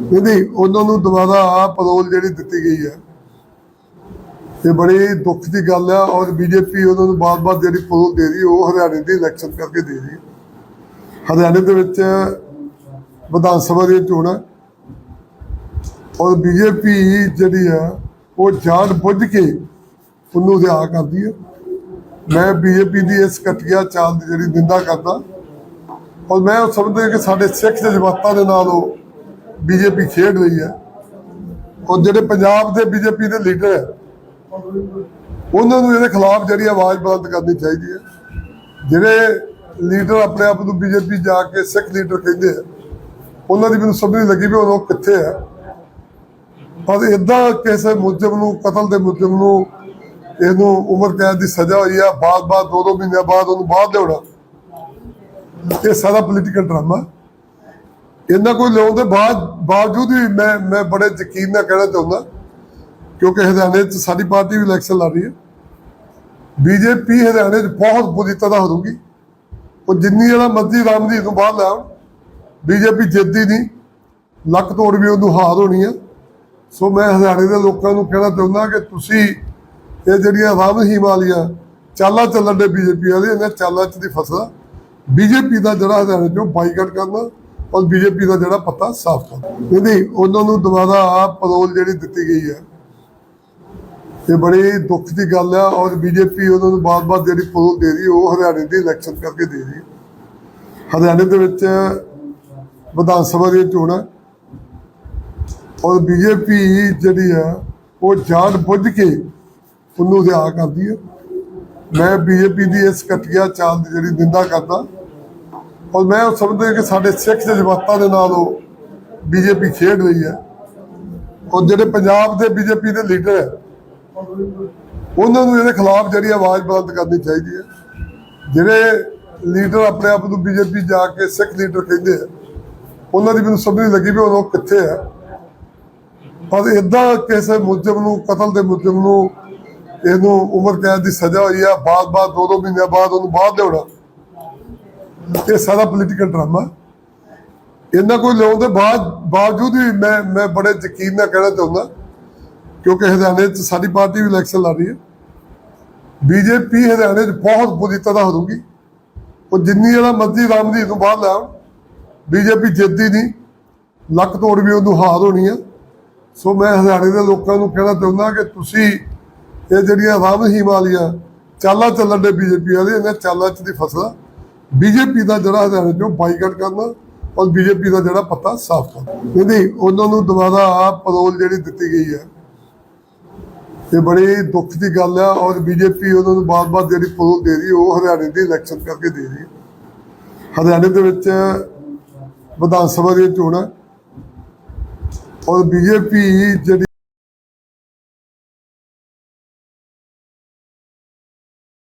ਨਹੀਂ, ਉਹਨਾਂ ਨੂੰ ਦੁਬਾਰਾ ਪਰੋਲ ਜਿਹੜੀ ਦਿੱਤੀ ਗਈ ਹੈ। ਇਹ ਬੜੀ ਦੁੱਖ ਦੀ ਗੱਲ ਹੈ ਔਰ ਬੀਜੇਪੀ ਉਹਨਾਂ ਨੂੰ ਬਾਰ-ਬਾਰ ਜਿਹੜੀ ਪਰੋਲ ਦੇ ਰਹੀ, ਉਹ ਹਰਿਆਣੇ ਦੀ ਇਲੈਕਸ਼ਨ ਕਰਕੇ ਦੇ ਰਹੀ। ਹਰਿਆਣੇ ਦੇ ਵਿੱਚ ਵਿਧਾਨ ਸਭਾ ਦੀਆਂ ਚੋਣਾਂ ਔਰ ਬੀਜੇਪੀ ਜਿਹੜੀ ਆ ਉਹ ਜਾਣ ਬੁੱਝ ਕੇ ਉਹਨੂੰ ਰਿਆ ਕਰਦੀ ਹੈ। ਮੈਂ ਬੀਜੇਪੀ ਦੀ ਇਸ ਘਟੀਆ ਚਾਲ ਦੀ ਜਿਹੜੀ ਨਿੰਦਾ ਕਰਦਾ ਔਰ ਮੈਂ ਉਹ ਸਮਝਦਾ ਕਿ ਸਾਡੇ ਸਿੱਖ ਜਜ਼ਬਾਤਾਂ ਦੇ ਨਾਲ ਉਹ ਬੀਜੇਪੀ ਖੇਡ ਰਹੀ ਹੈ। ਔਰ ਜਿਹੜੇ ਪੰਜਾਬ ਦੇ ਬੀਜੇਪੀ ਦੇ ਲੀਡਰ ਹੈ, ਉਹਨਾਂ ਨੂੰ ਇਹਦੇ ਖਿਲਾਫ ਜਿਹੜੀ ਆਵਾਜ਼ ਬੁਲੰਦ ਕਰਨੀ ਚਾਹੀਦੀ ਹੈ। ਜਿਹੜੇ ਲੀਡਰ ਆਪਣੇ ਆਪ ਨੂੰ ਬੀਜੇਪੀ ਜਾ ਕੇ ਸਿੱਖ ਲੀਡਰ ਕਹਿੰਦੇ ਆ, ਉਹਨਾਂ ਦੀ ਮੈਨੂੰ ਸਮਝ ਨਹੀਂ ਲੱਗੀ ਵੀ ਉਹ ਲੋਕ ਕਿੱਥੇ ਆ। ਪਰ ਇਦਾਂ ਕਿਸੇ ਮੁਜਰਮ ਨੂੰ, ਕਤਲ ਦੇ ਮੁਜਰਮ ਨੂੰ ਇਹਨੂੰ ਉਮਰ ਕੈਦ ਦੀ ਸਜ਼ਾ ਹੋਈ ਆ, ਬਾਅਦ-ਬਾਅਦ ਦੋ ਦੋ ਮਹੀਨਿਆਂ ਬਾਅਦ ਉਹਨੂੰ ਬਾਹਰ ਲਿਆਉਣਾ ਇਹ ਸਾਰਾ ਪੋਲੀਟੀਕਲ ਡਰਾਮਾ ਇਹਨਾਂ ਕੋਈ ਲਿਆਉਣ ਦੇ ਬਾਅਦ ਬਾਵਜੂਦ ਵੀ ਮੈਂ ਮੈਂ ਬੜੇ ਯਕੀਨ ਨਾਲ ਕਹਿਣਾ ਚਾਹੁੰਦਾ, ਕਿਉਂਕਿ ਹਰਿਆਣੇ 'ਚ ਸਾਡੀ ਪਾਰਟੀ ਵੀ ਇਲੈਕਸ਼ਨ ਲੜ ਰਹੀ ਹੈ। ਬੀਜੇਪੀ ਹਰਿਆਣੇ 'ਚ ਬਹੁਤ ਬੁਰੀ ਤਰ੍ਹਾਂ ਹਾਰੂਗੀ ਉਹ ਜਿੰਨੀ ਜਿਹੜਾ ਮਰਜ਼ੀ ਰਾਮਦੀਪ ਨੂੰ ਬਾਹਰ ਲਿਆਉਣ ਬੀਜੇਪੀ ਜਿੱਤਦੀ ਨਹੀਂ, ਲੱਕ ਤੋੜ ਵੀ ਉਹਨੂੰ ਹਾਰ ਹੋਣੀ ਆ। ਸੋ ਮੈਂ ਹਰਿਆਣੇ ਦੇ ਲੋਕਾਂ ਨੂੰ ਕਹਿਣਾ ਚਾਹੁੰਦਾ ਕਿ ਤੁਸੀਂ ਇਹ ਜਿਹੜੀਆਂ ਰਾਮ ਹਿਮਾਲੀਆ ਚਾਲਾਂ ਚੱਲਣ ਦੇ ਬੀਜੇਪੀ ਵਾਲੇ, ਇਹਨਾਂ ਚਾਲਾਂ 'ਚ ਦੀ ਫਸਣਾ। ਬੀਜੇਪੀ ਦਾ ਜਿਹੜਾ ਹਰਿਆਣੇ 'ਚੋਂ ਬਾਈਕਾਟ ਕਰਨਾ। ਔਰ ਬੀਜੇਪੀ ਦਾ ਜਿਹੜਾ ਪੱਤਾ ਸਾਫ਼ ਕਰਨਾ ਨਹੀਂ ਉਹਨਾਂ ਨੂੰ ਦੁਬਾਰਾ ਪਰੋਲ ਜਿਹੜੀ ਦਿੱਤੀ ਗਈ ਹੈ, ਇਹ ਬੜੀ ਦੁੱਖ ਦੀ ਗੱਲ ਹੈ ਔਰ ਬੀਜੇਪੀ ਉਹਨਾਂ ਨੂੰ ਬਾਰ-ਬਾਰ ਜਿਹੜੀ ਪਰੋਲ ਦੇ ਰਹੀ, ਉਹ ਹਰਿਆਣੇ ਦੀ ਇਲੈਕਸ਼ਨ ਕਰਕੇ ਦੇ ਰਹੀ। ਹੈ ਹਰਿਆਣੇ ਦੇ ਵਿੱਚ ਵਿਧਾਨ ਸਭਾ ਦੀਆਂ ਚੋਣਾਂ, ਔਰ ਬੀਜੇਪੀ ਜਿਹੜੀ ਹੈ ਉਹ ਜਾਣ ਬੁੱਝ ਕੇ ਉਹਨੂੰ ਰਿਆ ਕਰਦੀ ਹੈ ਮੈਂ ਬੀਜੇਪੀ ਦੀ ਇਸ ਘਟੀਆ ਚਾਲ ਦੀ ਜਿਹੜੀ ਨਿੰਦਾ ਕਰਦਾ ਔਰ ਮੈਂ ਉਹ ਸਮਝਦਾ ਕਿ ਸਾਡੇ ਸਿੱਖ ਜਜ਼ਬਾਤਾਂ ਦੇ ਨਾਲ ਉਹ ਬੀਜੇਪੀ ਖੇਡ ਰਹੀ ਹੈ। ਔਰ ਜਿਹੜੇ ਪੰਜਾਬ ਦੇ ਬੀਜੇਪੀ ਦੇ ਲੀਡਰ ਹੈ, ਉਹਨਾਂ ਨੂੰ ਇਹਦੇ ਖਿਲਾਫ ਜਿਹੜੀ ਆਵਾਜ਼ ਬੁਲੰਦ ਕਰਨੀ ਚਾਹੀਦੀ ਹੈ। ਜਿਹੜੇ ਲੀਡਰ ਆਪਣੇ ਆਪ ਨੂੰ ਬੀਜੇਪੀ ਜਾ ਕੇ ਸਿੱਖ ਲੀਡਰ ਕਹਿੰਦੇ ਆ, ਉਹਨਾਂ ਦੀ ਮੈਨੂੰ ਸਮਝ ਨਹੀਂ ਲੱਗੀ ਵੀ ਉਹ ਲੋਕ ਕਿੱਥੇ ਆ ਪਰ ਇਦਾਂ ਕਿਸੇ ਮੁਜਰਮ ਨੂੰ, ਕਤਲ ਦੇ ਮੁਜਰਮ ਨੂੰ, ਇਹਨੂੰ ਉਮਰ ਕੈਦ ਦੀ ਸਜ਼ਾ ਹੋਈ ਆ, ਬਾਅਦ-ਬਾਅਦ ਦੋ ਦੋ ਮਹੀਨਿਆਂ ਬਾਅਦ ਉਹਨੂੰ ਬਾਹਰ ਲਿਆਉਣਾ। ਇਹ ਸਾਰਾ ਪੋਲੀਟੀਕਲ ਡਰਾਮਾ ਇਹਨਾਂ ਕੋਈ ਲਿਆਉਣ ਦੇ ਬਾਅਦ ਬਾਵਜੂਦ ਵੀ ਮੈਂ ਮੈਂ ਬੜੇ ਯਕੀਨ ਨਾਲ ਕਹਿਣਾ ਚਾਹੁੰਦਾ, ਕਿਉਂਕਿ ਹਰਿਆਣੇ 'ਚ ਸਾਡੀ ਪਾਰਟੀ ਵੀ ਇਲੈਕਸ਼ਨ ਲੜ ਰਹੀ ਹੈ। ਬੀਜੇਪੀ ਹਰਿਆਣੇ 'ਚ ਬਹੁਤ ਬੁਰੀ ਤਰ੍ਹਾਂ ਹਾਰੂਗੀ ਉਹ ਜਿੰਨੀ ਜਿਹੜਾ ਮਰਜ਼ੀ ਰਾਮਦੀਪ ਨੂੰ ਬਾਹਰ ਲਿਆਉਣ ਬੀਜੇਪੀ ਜਿੱਤਦੀ ਨਹੀਂ। ਲੱਕ ਤੋੜ ਵੀ ਉਹਨੂੰ ਹਾਰ ਹੋਣੀ ਆ। ਸੋ ਮੈਂ ਹਰਿਆਣੇ ਦੇ ਲੋਕਾਂ ਨੂੰ ਕਹਿਣਾ ਚਾਹੁੰਦਾ ਕਿ ਤੁਸੀਂ ਇਹ ਜਿਹੜੀਆਂ ਰਾਮ ਹਿਮਾਲੀਆ ਚਾਲਾਂ ਚੱਲਣ ਦੇ ਬੀਜੇਪੀ ਵਾਲੇ, ਇਹਨਾਂ ਚਾਲਾਂ 'ਚ ਦੀ ਫਸਣਾ। ਬੀਜੇਪੀ ਦਾ ਜਿਹੜਾ ਹਰਿਆਣੇ 'ਚੋਂ ਬਾਈਕਾਟ ਕਰਨਾ ਔਰ ਬੀਜੇਪੀ ਦਾ ਜਿਹੜਾ ਪੱਤਾ ਸਾਫ਼ ਕਰਨਾ। ਨਹੀਂ ਉਹਨਾਂ ਨੂੰ ਦੁਬਾਰਾ ਪਰੋਲ ਜਿਹੜੀ ਦਿੱਤੀ ਗਈ ਹੈ ਇਹ ਬੜੀ ਦੁੱਖ ਦੀ ਗੱਲ ਹੈ ਔਰ ਬੀਜੇਪੀ ਉਹਨਾਂ ਨੂੰ ਬਾਰ-ਬਾਰ ਜਿਹੜੀ ਪਰੋਲ ਦੇ ਰਹੀ ਹੈ, ਉਹ ਹਰਿਆਣੇ ਦੀ ਇਲੈਕਸ਼ਨ ਕਰਕੇ ਦੇ ਰਹੀ ਹੈ। ਹਰਿਆਣੇ ਦੇ ਵਿੱਚ ਵਿਧਾਨ ਸਭਾ ਦੀਆਂ ਚੋਣਾਂ ਔਰ ਬੀਜੇਪੀ ਜਿਹੜੀ